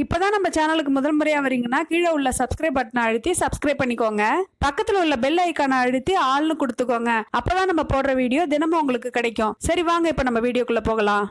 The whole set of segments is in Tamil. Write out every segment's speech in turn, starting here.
இப்போதான் நம்ம சேனலுக்கு முதல் முறையாக வரீங்கன்னா கீழே உள்ள சப்ஸ்கிரைப் பட்டனை அழுத்தி சப்ஸ்கிரைப் பண்ணிக்கோங்க. பக்கத்தில் உள்ள பெல் ஐக்கானை அழுத்தி ஆள்னு கொடுத்துக்கோங்க. அப்போதான் நம்ம போடுற வீடியோ தினமும் உங்களுக்கு கிடைக்கும். சரி வாங்க இப்போ நம்ம வீடியோக்குள்ளே போகலாம்.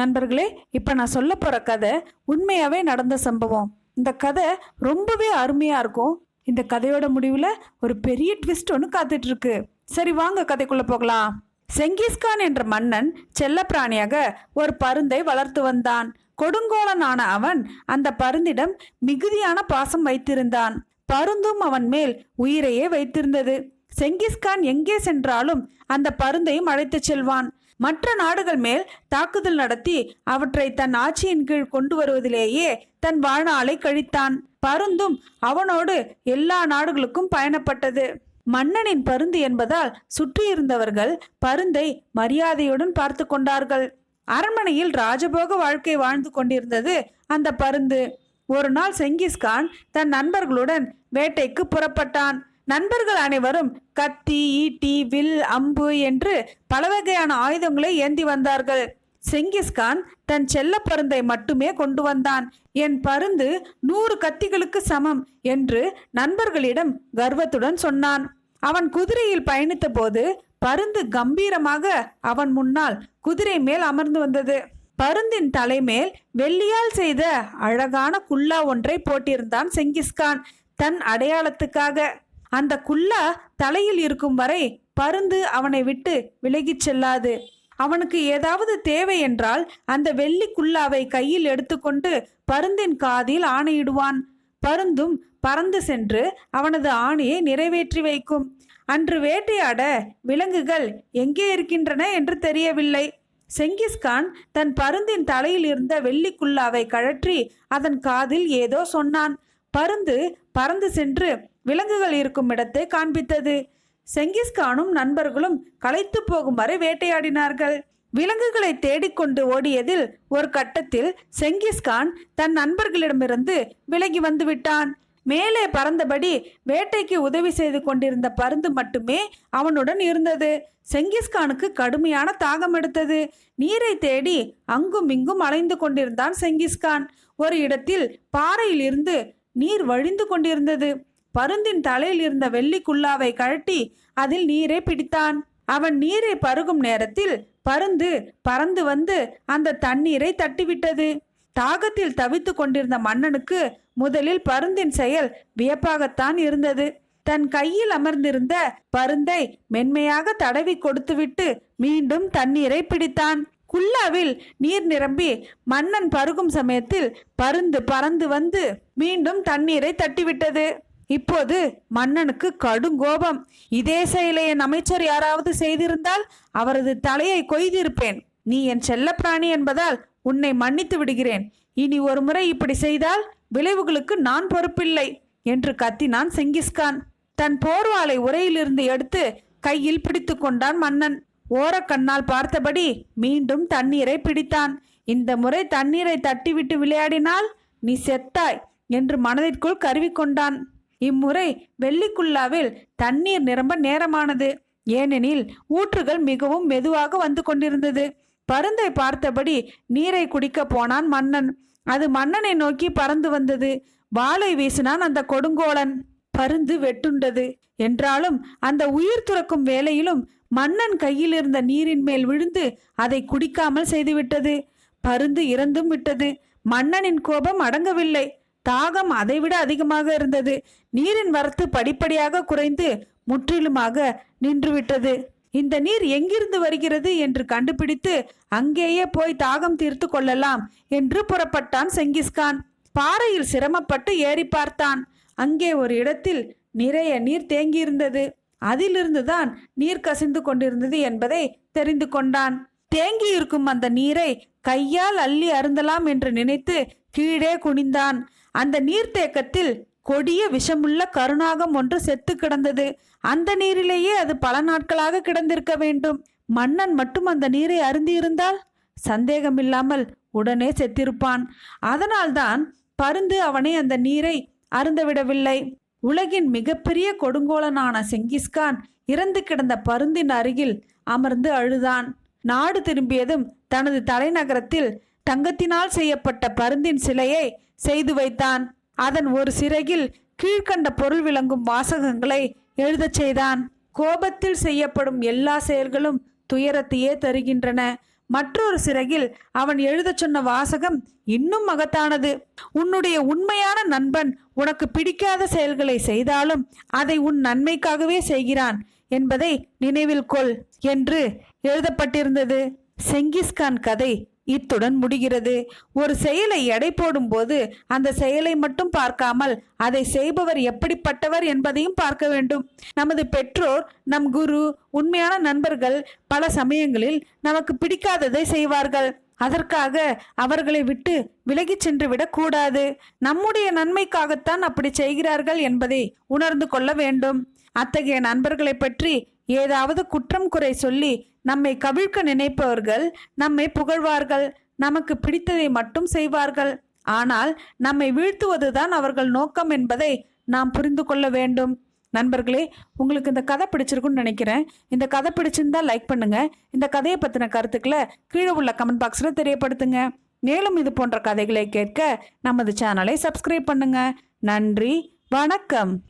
நண்பர்களே இப்போ நான் சொல்ல போகிற கதை உண்மையாகவே நடந்த சம்பவம். இந்த கதை ரொம்பவே அருமையாக இருக்கும். இந்த கதையோட முடிவில் ஒரு பெரிய ட்விஸ்ட் ஒன்று காத்துட்ருக்கு. சரி வாங்க கதைக்குள்ளே போகலாம். செங்கிஸ்கான் என்ற மன்னன் செல்லப்பிராணியாக ஒரு பருந்தை வளர்த்து வந்தான். கொடுங்கோலனான அவன் அந்த பருந்திடம் மிகுதியான பாசம் வைத்திருந்தான். பருந்தும் அவன் மேல் உயிரையே வைத்திருந்தது. செங்கிஸ்கான் எங்கே சென்றாலும் அந்த பருந்தையும் அழைத்துச் செல்வான். மற்ற நாடுகள் மேல் தாக்குதல் நடத்தி அவற்றை தன் ஆட்சியின் கீழ் கொண்டு வருவதிலேயே தன் வாழ்நாளை கழித்தான். பருந்தும் அவனோடு எல்லா நாடுகளுக்கும் பயணப்பட்டது. மன்னனின் பருந்து என்பதால் சுற்றியிருந்தவர்கள் பருந்தை மரியாதையுடன் பார்த்து கொண்டார்கள். அரண்மனையில் ராஜபோக வாழ்க்கை வாழ்ந்து கொண்டிருந்தது அந்த பருந்து. ஒரு நாள் செங்கிஸ்கான் தன் நண்பர்களுடன் வேட்டைக்கு புறப்பட்டான். நண்பர்கள் அனைவரும் கத்தி ஈட்டி வில் அம்பு என்று பல வகையான ஆயுதங்களை ஏந்தி வந்தார்கள். செங்கிஸ்கான் தன் செல்ல பருந்தை மட்டுமே கொண்டு வந்தான். என் பருந்து நூறு கத்திகளுக்கு சமம் என்று நண்பர்களிடம் கர்வத்துடன் சொன்னான். அவன் குதிரையில் பயணித்த போது பருந்து கம்பீரமாக அவன் முன்னால் குதிரை மேல் அமர்ந்து வந்தது. பருந்தின் தலைமேல் வெள்ளியால் செய்த அழகான குல்லா ஒன்றை போட்டிருந்தான் செங்கிஸ்கான் தன் அடையாளத்துக்காக. அந்த குல்லா தலையில் இருக்கும் வரை பருந்து அவனை விட்டு விலகிச் செல்லாது. அவனுக்கு ஏதாவது தேவை என்றால் அந்த வெள்ளி குல்லாவை கையில் எடுத்துக்கொண்டு பருந்தின் காதில் ஆணையிடுவான். பருந்தும் பறந்து சென்று அவனது ஆணையை நிறைவேற்றி வைக்கும். அன்று வேட்டையாட விலங்குகள் எங்கே இருக்கின்றன என்று தெரியவில்லை. செங்கிஸ்கான் தன் பருந்தின் தலையில் இருந்த வெள்ளிக்குள்ளாவை கழற்றி அதன் காதில் ஏதோ சொன்னான். பருந்து பறந்து சென்று விலங்குகள் இருக்கும் இடத்தை காண்பித்தது. செங்கிஸ்கானும் நண்பர்களும் களைத்து போகும் வரை வேட்டையாடினார்கள். விலங்குகளை தேடிக்கொண்டு ஓடியதில் ஒரு கட்டத்தில் செங்கிஸ்கான் தன் நண்பர்களிடமிருந்து விலகி வந்து விட்டான் மேலே பறந்தபடி வேட்டைக்கு உதவி செய்து கொண்டிருந்த பருந்து மட்டுமே அவனுடன் இருந்தது. செங்கிஸ்கானுக்கு கடுமையான தாகம் எடுத்தது. நீரை தேடி அங்கும் இங்கும் அலைந்து கொண்டிருந்தான் செங்கிஸ்கான் ஒரு இடத்தில் பாறையில் இருந்து நீர் வழிந்து கொண்டிருந்தது. பருந்தின் தலையில் இருந்த வெள்ளி குல்லாவை கழட்டி அதில் நீரை பிடித்தான். அவன் நீரை பருகும் நேரத்தில் பருந்து பறந்து வந்து அந்த தண்ணீரை தட்டிவிட்டது. தாகத்தில் தவித்து கொண்டிருந்த மன்னனுக்கு முதலில் பருந்தின் செயல் வியப்பாகத்தான் இருந்தது. தன் கையில் அமர்ந்திருந்த பருந்தை மென்மையாக தடவி கொடுத்துவிட்டு மீண்டும் தண்ணீரை பிடித்தான். குல்லாவில் நீர் நிரம்பி மன்னன் பருகும் சமயத்தில் பருந்து பறந்து வந்து மீண்டும் தண்ணீரை தட்டிவிட்டது. இப்போது மன்னனுக்கு கடும் கோபம். இதே செயலை என் அமைச்சர் யாராவது செய்திருந்தால் அவரது தலையை கொய்திருப்பேன். நீ என் செல்லப்பிராணி என்பதால் உன்னை மன்னித்து விடுகிறேன். இனி ஒரு முறை இப்படி செய்தால் விளைவுகளுக்கு நான் பொறுப்பில்லை என்று கத்தினான் செங்கிஸ்கான். தன் போர்வாளை உரையிலிருந்து எடுத்து கையில் பிடித்து கொண்டான் மன்னன். ஓரக்கண்ணால் பார்த்தபடி மீண்டும் தண்ணீரை பிடித்தான். இந்த முறை தண்ணீரை தட்டிவிட்டு விளையாடினால் நீ செத்தாய் என்று மனதிற்குள் கருவிக்கொண்டான். இம்முறை வெள்ளிக்குல்லாவில் தண்ணீர் நிரம்ப நேரமானது. ஏனெனில் ஊற்றுகள் மிகவும் மெதுவாக வந்து கொண்டிருந்தது. பருந்தை பார்த்தபடி நீரை குடிக்க போனான் மன்னன். அது மன்னனை நோக்கி பறந்து வந்தது. வாளை வீசினான் அந்த கொடுங்கோலன். பருந்து வெட்டுண்டது. என்றாலும் அந்த உயிர் துறக்கும் வேளையிலும் மன்னன் கையில் இருந்த நீரின் மேல் விழுந்து அதை குடிக்காமல் செய்துவிட்டது. பருந்து இறந்தும் விட்டது. மன்னனின் கோபம் அடங்கவில்லை. தாகம் அதைவிட அதிகமாக இருந்தது. நீரின் வரத்து படிப்படியாக குறைந்து முற்றிலுமாக நின்றுவிட்டது. இந்த நீர் எங்கிருந்து வருகிறது என்று கண்டுபிடித்து அங்கேயே போய் தாகம் தீர்த்து கொள்ளலாம் என்று புறப்பட்டான் செங்கிஸ்கான். பாறையில் சிரமப்பட்டு ஏறி பார்த்தான். அங்கே ஒரு இடத்தில் நிறைய நீர் தேங்கியிருந்தது. அதிலிருந்துதான் நீர் கசிந்து கொண்டிருந்தது என்பதை தெரிந்து கொண்டான். தேங்கி இருக்கும் அந்த நீரை கையால் அள்ளி அருந்தலாம் என்று நினைத்து கீழே குனிந்தான். அந்த நீர்த்தேக்கத்தில் கொடிய விஷமுள்ள கருணாகம் ஒன்று செத்து கிடந்தது. அந்த நீரிலேயே அது பல நாட்களாக கிடந்திருக்க வேண்டும். மன்னன் மட்டும் அந்த நீரை அருந்தியிருந்தால் சந்தேகமில்லாமல் உடனே செத்திருப்பான். அதனால்தான் பருந்து அவனை அந்த நீரை அருந்தவிடவில்லை. உலகின் மிகப்பெரிய கொடுங்கோலனான செங்கிஸ்கான் இறந்து கிடந்த பருந்தின் அருகில் அமர்ந்து அழுதான். நாடு திரும்பியதும் தனது தலைநகரத்தில் தங்கத்தினால் செய்யப்பட்ட பருந்தின் சிலையை செய்து வைத்தான். அதன் ஒரு சிறகில் கீழ்க்கண்ட பொருள் விளங்கும் வாசகங்களை எழுதச் செய்தான். கோபத்தில் செய்யப்படும் எல்லா செயல்களும் துயரத்தையே தருகின்றன. மற்றொரு சிறகில் அவன் எழுதச் சொன்ன வாசகம் இன்னும் மகத்தானது. உன்னுடைய உண்மையான நண்பன் உனக்கு பிடிக்காத செயல்களை செய்தாலும் அதை உன் நன்மைக்காகவே செய்கிறான் என்பதை நினைவில் கொள் என்று எழுதப்பட்டிருந்தது. செங்கிஸ்கான் கதை இத்துடன் முடிகிறது. ஒரு செயலை எடை போடும்போது அந்த செயலை மட்டும் பார்க்காமல் அதை செய்பவர் எப்படிப்பட்டவர் என்பதையும் பார்க்க வேண்டும். நமது பெற்றோர் நம் குரு உண்மையான நண்பர்கள் பல சமயங்களில் நமக்கு பிடிக்காததை செய்வார்கள். அதற்காக அவர்களை விட்டு விலகிச் சென்று விடக்கூடாது நம்முடைய நன்மைக்காகத்தான் அப்படி செய்கிறார்கள் என்பதை உணர்ந்து கொள்ள வேண்டும். அத்தகைய நண்பர்களை பற்றி ஏதாவது குற்றம் குறை சொல்லி நம்மை கவிழ்க்க நினைப்பவர்கள் நம்மை புகழ்வார்கள் நமக்கு பிடித்ததை மட்டும் செய்வார்கள். ஆனால் நம்மை வீழ்த்துவதுதான் அவர்கள் நோக்கம் என்பதை நாம் புரிந்து கொள்ள வேண்டும். நண்பர்களே உங்களுக்கு இந்த கதை பிடிச்சிருக்குன்னு நினைக்கிறேன். இந்த கதை பிடிச்சிருந்தா லைக் பண்ணுங்க. இந்த கதையை பற்றின கருத்துக்களை கீழே உள்ள கமெண்ட் பாக்ஸில் தெரியப்படுத்துங்க. மேலும் இது போன்ற கதைகளை கேட்க நமது சேனலை சப்ஸ்கிரைப் பண்ணுங்க. நன்றி வணக்கம்.